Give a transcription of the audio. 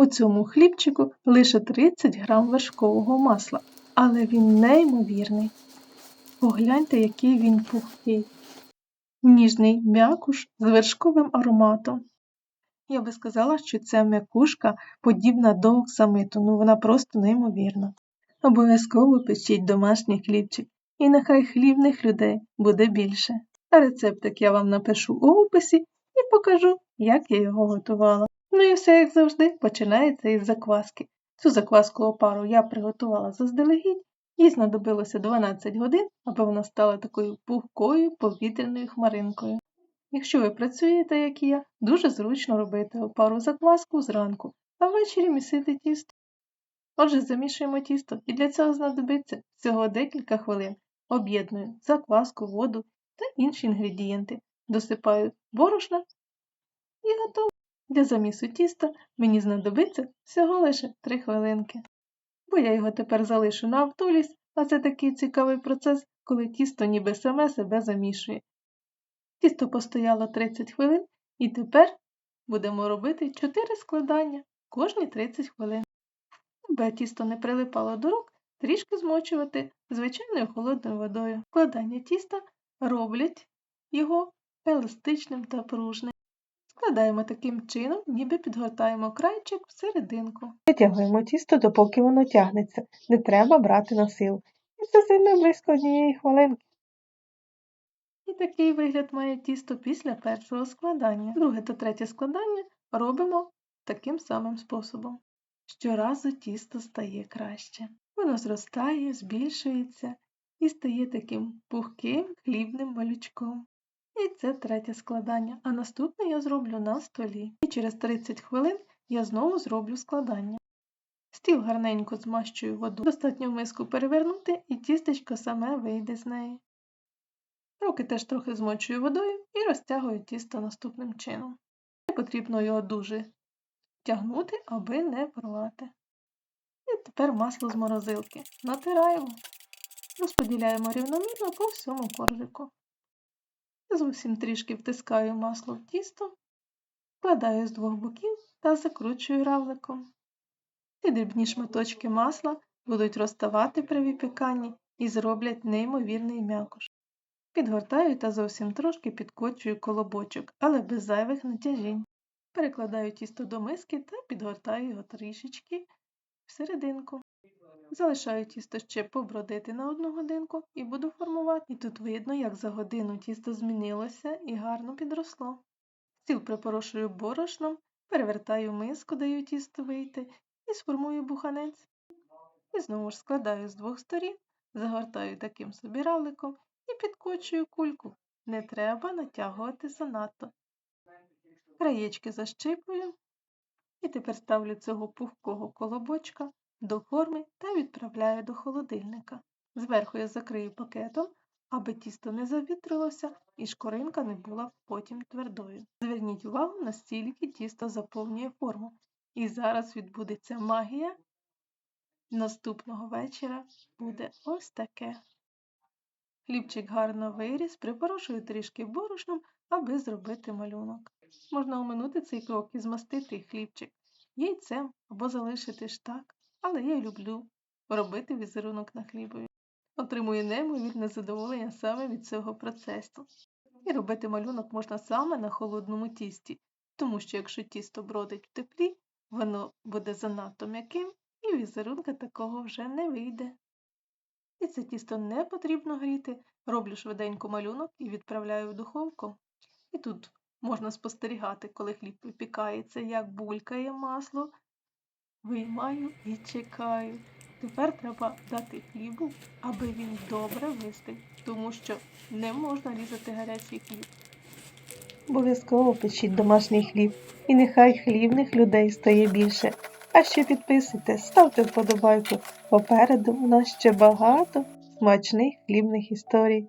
У цьому хлібчику лише 30 грам вершкового масла, але він неймовірний. Погляньте, який він пухкий. Ніжний м'якуш з вершковим ароматом. Я би сказала, що ця м'якушка подібна до оксамиту, ну вона просто неймовірна. Обов'язково печіть домашній хлібчик, і нехай хлібних людей буде більше. А рецептик я вам напишу у описі і покажу, як я його готувала. Ну і все, як завжди, починається із закваски. Цю закваску опару я приготувала заздалегідь, їй знадобилося 12 годин, аби вона стала такою пухкою повітряною хмаринкою. Якщо ви працюєте, як і я, дуже зручно робити опару закваску зранку, а ввечері місити тісто. Отже, замішуємо тісто, і для цього знадобиться всього декілька хвилин. Об'єдную закваску, воду та інші інгредієнти. Досипаю борошна і готово. Для замісу тіста мені знадобиться всього лише 3 хвилинки. Бо я його тепер залишу на автоліс, а це такий цікавий процес, коли тісто ніби саме себе замішує. Тісто постояло 30 хвилин, і тепер будемо робити 4 складання кожні 30 хвилин. Аби тісто не прилипало до рук, трішки змочувати звичайною холодною водою. Складання тіста роблять його еластичним та пружним. Складаємо таким чином, ніби підгортаємо крайчик в серединку. Витягуємо тісто, допоки воно тягнеться, не треба брати на силу. І це займе близько однієї хвилинки. І такий вигляд має тісто після першого складання. Друге та третє складання робимо таким самим способом. Щоразу тісто стає краще. Воно зростає, збільшується і стає таким пухким хлібним малючком. І це третє складання, а наступне я зроблю на столі. І через 30 хвилин я знову зроблю складання. Стіл гарненько змащую воду. Достатньо в миску перевернути, і тістечко саме вийде з неї. Руки теж трохи змочую водою і розтягую тісто наступним чином. Не потрібно його дуже тягнути, аби не порвати. І тепер масло з морозилки. Натираємо, розподіляємо рівномірно по всьому коржику. Зовсім трішки втискаю масло в тісто, вкладаю з двох боків та закручую равликом. Ці дрібні шматочки масла будуть розставати при випіканні і зроблять неймовірний м'якош. Підгортаю та зовсім трошки підкочую колобочок, але без зайвих натяжінь. Перекладаю тісто до миски та підгортаю його трішечки всерединку. Залишаю тісто ще побродити на одну годинку і буду формувати. І тут видно, як за годину тісто змінилося і гарно підросло. Стіл припорошую борошном, перевертаю миску, даю тісто вийти і сформую буханець. І знову ж складаю з двох сторін, загортаю таким собі равликом і підкочую кульку. Не треба натягувати занадто. Краєчки защипую і тепер ставлю цього пухкого колобочка до форми та відправляю до холодильника. Зверху я закрию пакетом, аби тісто не завітрилося і шкоринка не була потім твердою. Зверніть увагу, настільки тісто заповнює форму. І зараз відбудеться магія. Наступного вечора буде ось таке. Хлібчик гарно виріс, припорошую трішки борошном, аби зробити малюнок. Можна оминути цей крок і змастити хлібчик яйцем або залишити ж так, але я люблю робити візерунок на хлібові. Отримую неймовірне задоволення саме від цього процесу. І робити малюнок можна саме на холодному тісті, тому що якщо тісто бродить в теплі, воно буде занадто м'яким і візерунка такого вже не вийде. І це тісто не потрібно гріти, роблю швиденько малюнок і відправляю в духовку. І тут можна спостерігати, коли хліб випікається, як булькає масло. Виймаю і чекаю. Тепер треба дати хлібу, аби він добре вистиг, тому що не можна різати гарячий хліб. Обов'язково печіть домашній хліб, і нехай хлібних людей стає більше. А ще підписуйтесь, ставте вподобайку. Попереду у нас ще багато смачних хлібних історій.